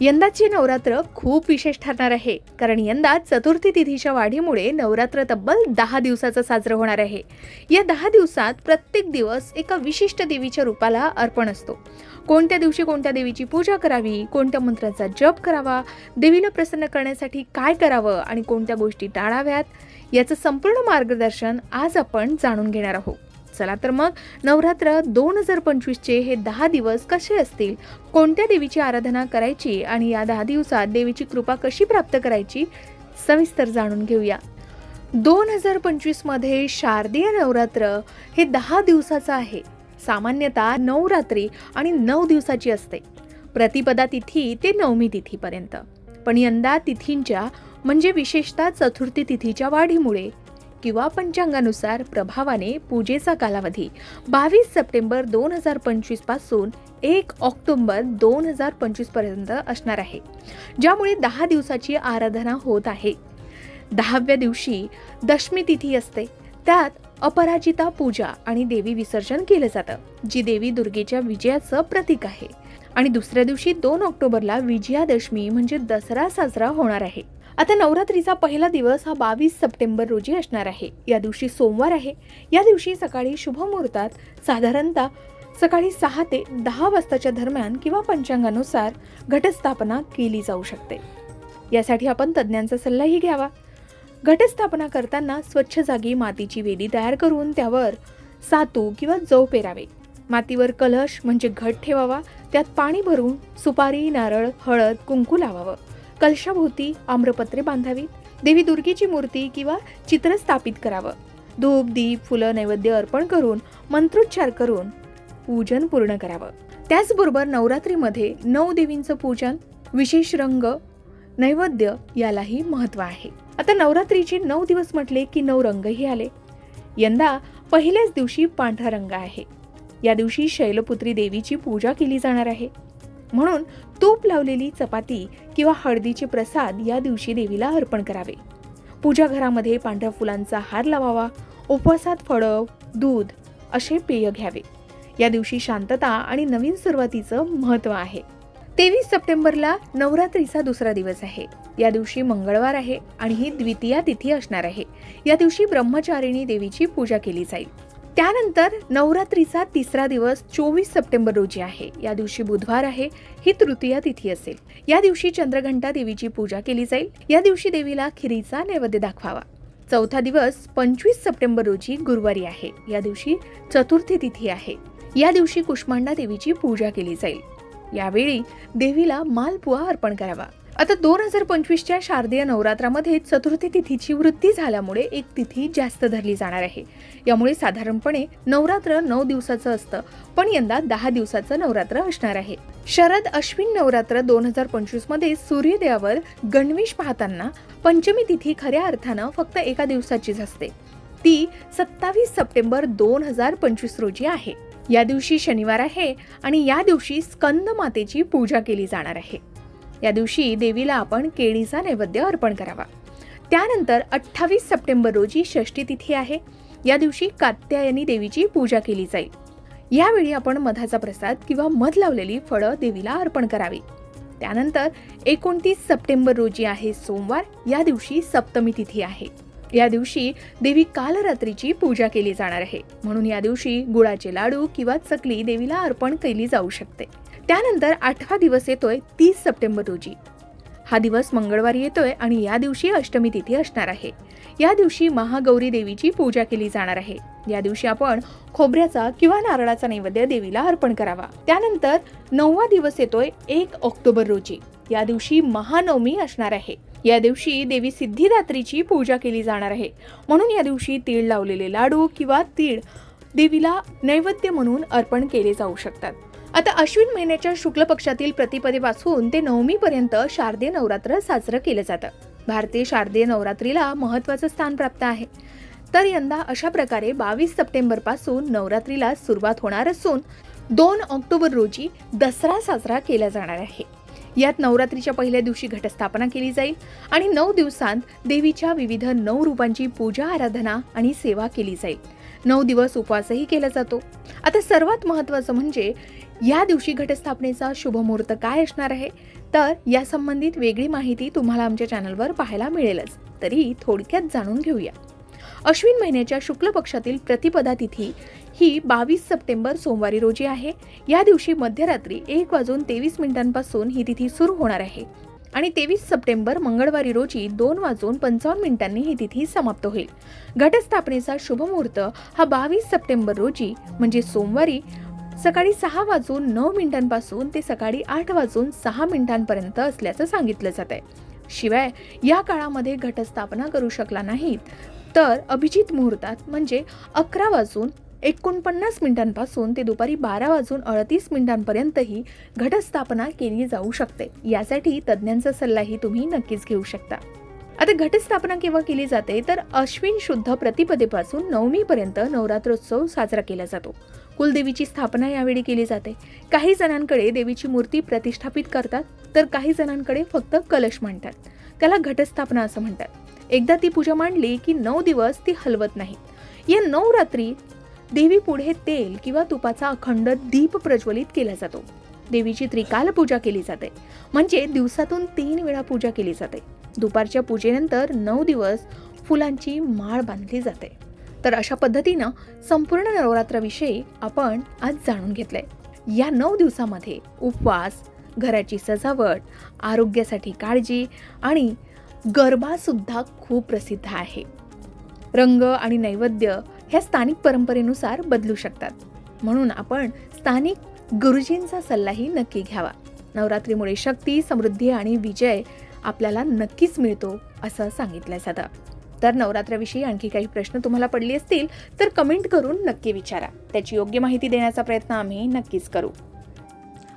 यंदाची नवरात्र खूप विशेष ठरणार आहे. कारण यंदा चतुर्थी तिथीच्या वाढीमुळे नवरात्र तब्बल दहा दिवसाचं साजरं होणार आहे. या दहा दिवसात प्रत्येक दिवस एका विशिष्ट देवीच्या रूपाला अर्पण असतो. कोणत्या दिवशी कोणत्या देवीची पूजा करावी कोणत्या मंत्राचा जप करावा देवीला प्रसन्न करण्यासाठी काय करावं आणि कोणत्या गोष्टी टाळाव्यात याचं संपूर्ण मार्गदर्शन आज आपण जाणून घेणार आहोत. चला तर मग नवरात्र दोन हजार पंचवीसचे हे दहा दिवस कसे असतील? कोणत्या देवीची आराधना करायची आणि या दहा दिवसात देवीची कृपा कशी प्राप्त करायची? सविस्तर जाणून घेऊया. दोन हजार पंचवीसमध्ये शारदीय नवरात्र हे दहा दिवसाचं आहे. सामान्यतः नऊ रात्री आणि नऊ दिवसाची असते. प्रतिपदा तिथी ते नवमी तिथीपर्यंत. पण यंदा तिथींच्या म्हणजे विशेषतः चतुर्थी तिथीच्या वाढीमुळे किंवा पंचांगानुसार प्रभावाने पूजेचा कालावधी. बावीस सप्टेंबर दोन हजार पंचवीसपासून एक ऑक्टोबर दोन हजार पंचवीसपर्यंत असणार आहे. ज्यामुळे दहा दिवसाची आराधना होत आहे. दहाव्या दिवशी दशमी तिथी असते. त्यात अपराजिता पूजा आणि देवी विसर्जन केलं जातं जी देवी दुर्गेच्या विजयाचं प्रतीक आहे. आणि दुसऱ्या दिवशी दोन ऑक्टोबरला विजयादशमी म्हणजे दसरा साजरा होणार आहे. आता नवरात्रीचा पहिला दिवस हा बावीस सप्टेंबर रोजी असणार आहे. या दिवशी सोमवार आहे. या दिवशी सकाळी शुभ मुहूर्तात साधारणतः सकाळी सहा ते दहा वाजताच्या दरम्यान किंवा पंचांगानुसार घटस्थापना केली जाऊ शकते. यासाठी आपण तज्ज्ञांचा सल्लाही घ्यावा. घटस्थापना करताना स्वच्छ जागी मातीची वेदी तयार करून त्यावर सातू किंवा जव पेरावे. मातीवर कलश म्हणजे घट ठेवावा. त्यात पाणी भरून सुपारी नारळ हळद कुंकू लावावं. कलशाभोवती आम्रपत्रे बांधावीत. देवी दुर्गेची मूर्ती किंवा चित्र स्थापित करावं. धूप दीप फुलं नैवेद्य अर्पण करून मंत्रोच्चार करून पूजन पूर्ण करावं. त्याचबरोबर नवरात्रीमध्ये नऊ देवींचं पूजन विशेष रंग नैवेद्य यालाही महत्त्व आहे. आता नवरात्रीचे नऊ दिवस म्हटले की नऊ रंगही आले. यंदा पहिल्याच दिवशी पांढरा रंग आहे. या दिवशी शैलपुत्री देवीची पूजा केली जाणार आहे. म्हणून तूप लावलेली चपाती किंवा हळदीचे प्रसाद या दिवशी देवीला अर्पण करावे. पूजा घरामध्ये पांढऱ्या फुलांचा हार लावावा उपवासात फळं दूध असे पेय घ्यावे. या दिवशी शांतता आणि नवीन सुरुवातीचं महत्त्व आहे. तेवीस सप्टेंबरला नवरात्रीचा दुसरा दिवस आहे. या दिवशी मंगळवार आहे आणि ही द्वितीया तिथी असणार आहे. या दिवशी ब्रह्मचारिणी देवीची पूजा केली जाईल. त्यानंतर नवरात्रीचा तिसरा दिवस चोवीस सप्टेंबर रोजी आहे. या दिवशी बुधवार आहे ही तृतीया तिथी असेल. या दिवशी चंद्रघंटा देवीची पूजा केली जाईल. या दिवशी देवीला खिरीचा नैवेद्य दाखवावा. चौथा दिवस पंचवीस सप्टेंबर रोजी गुरुवारी आहे. या दिवशी चतुर्थी तिथी आहे. या दिवशी कुष्मांडा देवीची पूजा केली जाईल. यावेळी देवीला मालपुआ अर्पण करावा. आता दोन हजार पंचवीसच्या शारदीय नवरात्रामध्ये चतुर्थी तिथीची वृत्ती झाल्यामुळे एक तिथी जास्त धरली जाणार आहे. यामुळे साधारणपणे नवरात्र नऊ दिवसाचं असतं पण यंदा दहा दिवसाचं नवरात्र असणार आहे. शरद अश्विन नवरात्र दोन हजार पंचवीसमध्ये सूर्योदयावर गणवेश पाहताना पंचमी तिथी खऱ्या अर्थानं फक्त एका दिवसाचीच असते. ती सत्तावीस सप्टेंबर दोन हजार पंचवीस रोजी आहे. या दिवशी शनिवार आहे आणि या दिवशी स्कंद मातेची पूजा केली जाणार आहे. या दिवशी देवीला आपण केळीचा नैवेद्य अर्पण करावा. त्यानंतर अठ्ठावीस सप्टेंबर रोजी षष्ठी तिथी आहे. या दिवशी कात्यायनी देवीची पूजा केली जाईल. यावेळी आपण मधाचा प्रसाद किंवा मध लावलेली फळं देवीला अर्पण करावी. त्यानंतर एकोणतीस सप्टेंबर रोजी आहे सोमवार. या दिवशी सप्तमी तिथी आहे. या दिवशी देवी कालरात्रीची पूजा केली जाणार आहे. म्हणून या दिवशी गुळाचे लाडू किंवा चकली देवीला अर्पण केली जाऊ शकते. त्यानंतर आठवा दिवस येतोय तीस सप्टेंबर रोजी. हा दिवस मंगळवारी येतोय आणि या दिवशी अष्टमी तिथी असणार आहे. या दिवशी महागौरी देवीची पूजा केली जाणार आहे. या दिवशी आपण खोबऱ्याचा किंवा नारळाचा नैवेद्य देवीला अर्पण करावा. त्यानंतर नववा दिवस येतोय एक ऑक्टोबर रोजी. या दिवशी महानवमी असणार आहे. या दिवशी देवी सिद्धिदात्रीची पूजा केली जाणार आहे. म्हणून या दिवशी तीळ लावलेले लाडू किंवा तीळ देवीला नैवेद्य म्हणून अर्पण केले जाऊ शकतात. आता अश्विन महिन्याच्या शुक्ल पक्षातील प्रतिपदेपासून ते नवमीपर्यंत शारदीय नवरात्र साजरं केलं जातं. भारतीय शारदीय नवरात्रीला महत्त्वाचं स्थान प्राप्त आहे. तर यंदा अशा प्रकारे बावीस सप्टेंबरपासून नवरात्रीला सुरुवात होणार असून दोन ऑक्टोबर रोजी दसरा साजरा केला जाणार आहे. यात नवरात्रीच्या पहिल्या दिवशी घटस्थापना केली जाईल आणि नऊ दिवसांत देवीच्या विविध नऊ रूपांची पूजा आराधना आणि सेवा केली जाईल. नऊ दिवस उपवासही केला जातो. आता सर्वात महत्त्वाचं म्हणजे या दिवशी घटस्थापनेचा शुभमुहूर्त काय असणार आहे? तर या संबंधित वेगळी माहिती तुम्हाला आमच्या चॅनलवर पाहायला मिळेलच. तरी थोडक्यात जाणून घेऊया. अश्विन महिन्याच्या शुक्ल पक्षातील प्रतिपदा तिथी ही बावीस सप्टेंबर सोमवारी रोजी आहे. या दिवशी मध्यरात्री एक वाजून तेवीस मिनिटांपासून ही तिथी सुरू होणार आहे. आणि तेवीस सप्टेंबर मंगळवारी रोजी दोन वाजून पंचावन्न मिनिटांनी ही तिथी समाप्त होईल. घटस्थापनेचा शुभ मुहूर्त हा बावीस सप्टेंबर रोजी म्हणजे सोमवारी सकाळी सहा वाजून नऊ मिनिटांपासून ते सकाळी आठ वाजून सहा मिनिटांपर्यंत असल्याचं सांगितलं जात आहे शिवाय या काळामध्ये घटस्थापना करू शकला नाहीत तर अभिजित मुहूर्तात म्हणजे अकरा वाजून एकोणपन्नास मिनिटांपासून ते दुपारी बारा वाजून अडतीस मिनिटांपर्यंतही घटस्थापना केली जाऊ शकते. यासाठी तज्ज्ञांचा सल्लाही तुम्ही नक्कीच घेऊ शकता. आता घटस्थापना केव्हा केली जाते? तर अश्विन शुद्ध प्रतिपदेपासून नवमीपर्यंत नवरात्रोत्सव साजरा केला जातो. कुलदेवीची स्थापना यावेळी केली जाते. काही जणांकडे देवीची मूर्ती प्रतिष्ठापित करतात तर काही जणांकडे फक्त कलश मांडतात. त्याला घटस्थापना असं म्हणतात. एकदा ती पूजा मांडली की नऊ दिवस ती हलवत नाहीत या नऊ रात्री देवी पुढे तेल किंवा तुपाचा अखंड दीप प्रज्वलित केला जातो. देवीची त्रिकाल पूजा केली जाते. म्हणजे दिवसातून तीन वेळा पूजा केली जाते. दुपारच्या पूजेनंतर नऊ दिवस फुलांची माळ बांधली जाते. तर अशा पद्धतीनं संपूर्ण नवरात्राविषयी आपण आज जाणून घेतलंय. या नऊ दिवसामध्ये उपवास घराची सजावट आरोग्यासाठी काळजी आणि गरबासुद्धा खूप प्रसिद्ध आहे. रंग आणि नैवेद्य ह्या स्थानिक परंपरेनुसार बदलू शकतात. म्हणून आपण स्थानिक गुरुजींचा सल्लाही नक्की घ्यावा. नवरात्रीमुळे शक्ती समृद्धी आणि विजय आपल्याला नक्कीच मिळतो असं सांगितलं जातं. तर नवरात्राविषयी आणखी काही प्रश्न तुम्हाला पडले असतील तर कमेंट करून नक्की विचारा. त्याची योग्य माहिती देण्याचा प्रयत्न आम्ही नक्कीच करू.